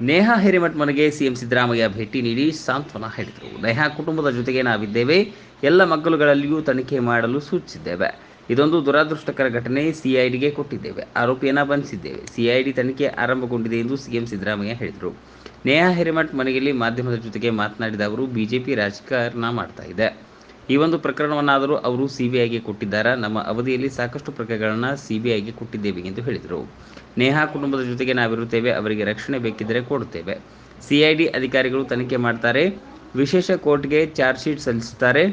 ನೇಹಾ ಹಿರೇಮಠ್ ಮನೆಗೆ ಸಿಎಂ ಸಿದ್ದರಾಮಯ್ಯ ಭೇಟಿ ನೀಡಿ ಸಾಂತ್ವನ ಹೇಳಿದರು. ನೇಹಾ ಕುಟುಂಬದ ಜೊತೆಗೆ ನಾವಿದ್ದೇವೆ. ಎಲ್ಲ ಮಗ್ಗಲುಗಳಲ್ಲಿಯೂ ತನಿಖೆ ಮಾಡಲು ಸೂಚಿಸಿದ್ದೇವೆ. ಇದೊಂದು ದುರಾದೃಷ್ಟಕರ ಘಟನೆ ಸಿಐಡಿಗೆ ಕೊಟ್ಟಿದ್ದೇವೆ. ಆರೋಪಿಯನ್ನು ಬಂಧಿಸಿದ್ದೇವೆ. ಸಿಐಡಿ ತನಿಖೆ ಆರಂಭಗೊಂಡಿದೆ ಎಂದು ಸಿಎಂ ಸಿದ್ದರಾಮಯ್ಯ ಹೇಳಿದರು. ನೇಹಾ ಹಿರೇಮಠ್ ಮನೆಯಲ್ಲಿ ಮಾಧ್ಯಮದ ಜೊತೆಗೆ ಮಾತನಾಡಿದ ಅವರು, ಬಿಜೆಪಿ ರಾಜಕಾರಣ ಮಾಡ್ತಾ ಇದೆ. ಈ ಒಂದು ಪ್ರಕರಣವನ್ನಾದರೂ ಅವರು ಸಿಬಿಐಗೆ ಕೊಟ್ಟಿದ್ದಾರೆ? ನಮ್ಮ ಅವಧಿಯಲ್ಲಿ ಸಾಕಷ್ಟು ಪ್ರಕರಣಗಳನ್ನು ಸಿಬಿಐಗೆ ಕೊಟ್ಟಿದ್ದೇವೆ ಎಂದು ಹೇಳಿದರು. ನೇಹಾ ಕುಟುಂಬದ ಜೊತೆಗೆ ನಾವಿರುತ್ತೇವೆ, ಅವರಿಗೆ ರಕ್ಷಣೆ ಬೇಕಿದ್ದರೆ ಕೊಡುತ್ತೇವೆ. ಸಿಐಡಿ ಅಧಿಕಾರಿಗಳು ತನಿಖೆ ಮಾಡ್ತಾರೆ, ವಿಶೇಷ ಕೋರ್ಟ್ಗೆ ಚಾರ್ಜ್ ಶೀಟ್ ಸಲ್ಲಿಸುತ್ತಾರೆ.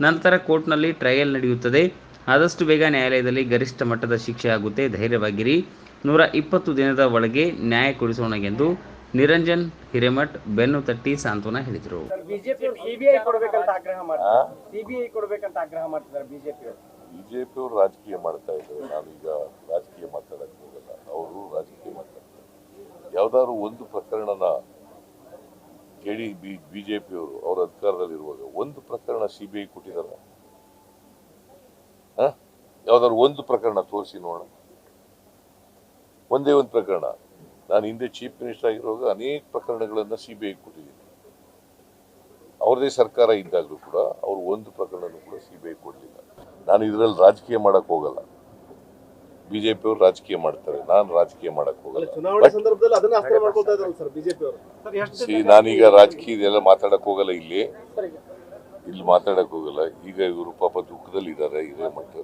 ನಂತರ ಕೋರ್ಟ್ನಲ್ಲಿ ಟ್ರಯಲ್ ನಡೆಯುತ್ತದೆ. ಆದಷ್ಟು ಬೇಗ ನ್ಯಾಯಾಲಯದಲ್ಲಿ ಗರಿಷ್ಠ ಮಟ್ಟದ ಶಿಕ್ಷೆ ಆಗುತ್ತೆ. ಧೈರ್ಯವಾಗಿರಿ. ನೂರ ಇಪ್ಪತ್ತು ದಿನದ ಒಳಗೆ ನ್ಯಾಯ ಕೊಡಿಸೋಣ ಎಂದು ನಿರಂಜನ್ ಹಿರೇಮಠ್ ಬೆನ್ನು ತಟ್ಟಿ ಸಾಂತ್ವನ ಹೇಳಿದರು. ಬಿಜೆಪಿ ಸಿಬಿಐ ಕೊಡ್ಬೇಕಂತ ಆಗ್ರಹ ಮಾಡ್ತಾರೆ ಸಿಬಿಐ ಕೊಡ್ಬೇಕಂತ ಆಗ್ರಹ ಮಾಡ್ತಿದ್ದಾರೆ ಬಿಜೆಪಿ ಬಿಜೆಪಿ ಅವರು ರಾಜಕೀಯ ಮಾಡ್ತಾ ಇದ್ದಾರೆ. ನಾವೀಗ ರಾಜಕೀಯ ಮಾತಾಡಕ್ ಹೋಗಲ್ಲ. ಅವರು ರಾಜಕೀಯ ಮಾತಾಡ್ತಾರೆ. ಯಾವ್ದಾದ್ರು ಒಂದು ಪ್ರಕರಣನ ಜೆಡಿ ಬಿ ಬಿಜೆಪಿ ಅವರು ಅವ್ರ ಅಧಿಕಾರದಲ್ಲಿರುವಾಗ ಒಂದು ಪ್ರಕರಣ ಸಿಬಿಐ ಬಿ ಐ ಕೊಟ್ಟಿದಾರ ಯಾವ್ದಾದ್ರು ಒಂದು ಪ್ರಕರಣ ತೋರಿಸಿ ನೋಡೋಣ. ಒಂದೇ ಒಂದು ಪ್ರಕರಣ. ನಾನು ಹಿಂದೆ ಚೀಫ್ ಮಿನಿಸ್ಟರ್ ಆಗಿರುವಾಗ ಅನೇಕ ಪ್ರಕರಣಗಳನ್ನು ಸಿ ಬಿ ಐ ಕೊಟ್ಟಿದ್ದೀನಿ. ಅವ್ರದೇ ಸರ್ಕಾರ ಇದ್ದಾಗಲೂ ಕೂಡ ಅವರು ಒಂದು ಪ್ರಕರಣನೂ ಕೂಡ ಸಿ ಬಿ ಐ ಕೊಡಲಿಲ್ಲ. ನಾನು ಇದರಲ್ಲಿ ರಾಜಕೀಯ ಮಾಡೋಕ್ಕೆ ಹೋಗಲ್ಲ. ಬಿ ಜೆ ಪಿಯವರು ರಾಜಕೀಯ ಮಾಡ್ತಾರೆ. ನಾನು ರಾಜಕೀಯ ಮಾಡೋಕ್ಕೆ ಹೋಗಲ್ಲ. ಚುನಾವಣೆ ಸಂದರ್ಭದಲ್ಲಿ ಅದನ್ನ ಅಸ್ತ್ರ ಮಾಡ್ಕೊಳ್ತಾ ಇದ್ದಾರೆ ಸರ್ ಬಿಜೆಪಿ ಅವರು? ಸರ್ ಎಷ್ಟು ಸಿ ನಾನೀಗ ರಾಜಕೀಯ ಇದೆಲ್ಲ ಮಾತಾಡಕ್ ಹೋಗಲ್ಲ ಇಲ್ಲಿ. ಇಲ್ಲಿ ಮಾತಾಡಕ್ಕೆ ಹೋಗಲ್ಲ. ಈಗ ಇವರು ಪಾಪ ದುಃಖದಲ್ಲಿ ಇದ್ದಾರೆ ಇದೇ ಮಟ್ಟ.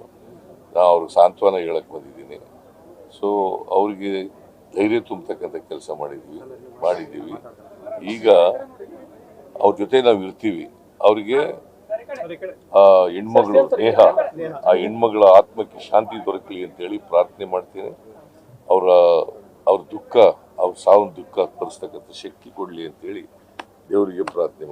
ನಾನು ಅವ್ರಿಗೆ ಸಾಂತ್ವನ ಹೇಳಕ್ಕೆ ಬಂದಿದ್ದೀನಿ. ಸೊ ಅವ್ರಿಗೆ ಧೈರ್ಯ ತುಂಬತಕ್ಕಂಥ ಕೆಲಸ ಮಾಡಿದ್ವಿ, ಮಾಡಿದ್ದೀವಿ ಈಗ ಅವ್ರ ಜೊತೆ ನಾವು ಇರ್ತೀವಿ ಅವರಿಗೆ ಆ ಹೆಣ್ಮಗಳು ದೇಹ ಆ ಹೆಣ್ಮಗಳ ಆತ್ಮಕ್ಕೆ ಶಾಂತಿ ದೊರಕಲಿ ಅಂತೇಳಿ ಪ್ರಾರ್ಥನೆ ಮಾಡ್ತೀನಿ ಅವರ, ಅವ್ರ ದುಃಖ, ಅವ್ರ ಸಾವಿನ ದುಃಖ ತರಿಸ್ತಕ್ಕಂಥ ಶಕ್ತಿ ಕೊಡಲಿ ಅಂತೇಳಿ ದೇವರಿಗೆ ಪ್ರಾರ್ಥನೆ.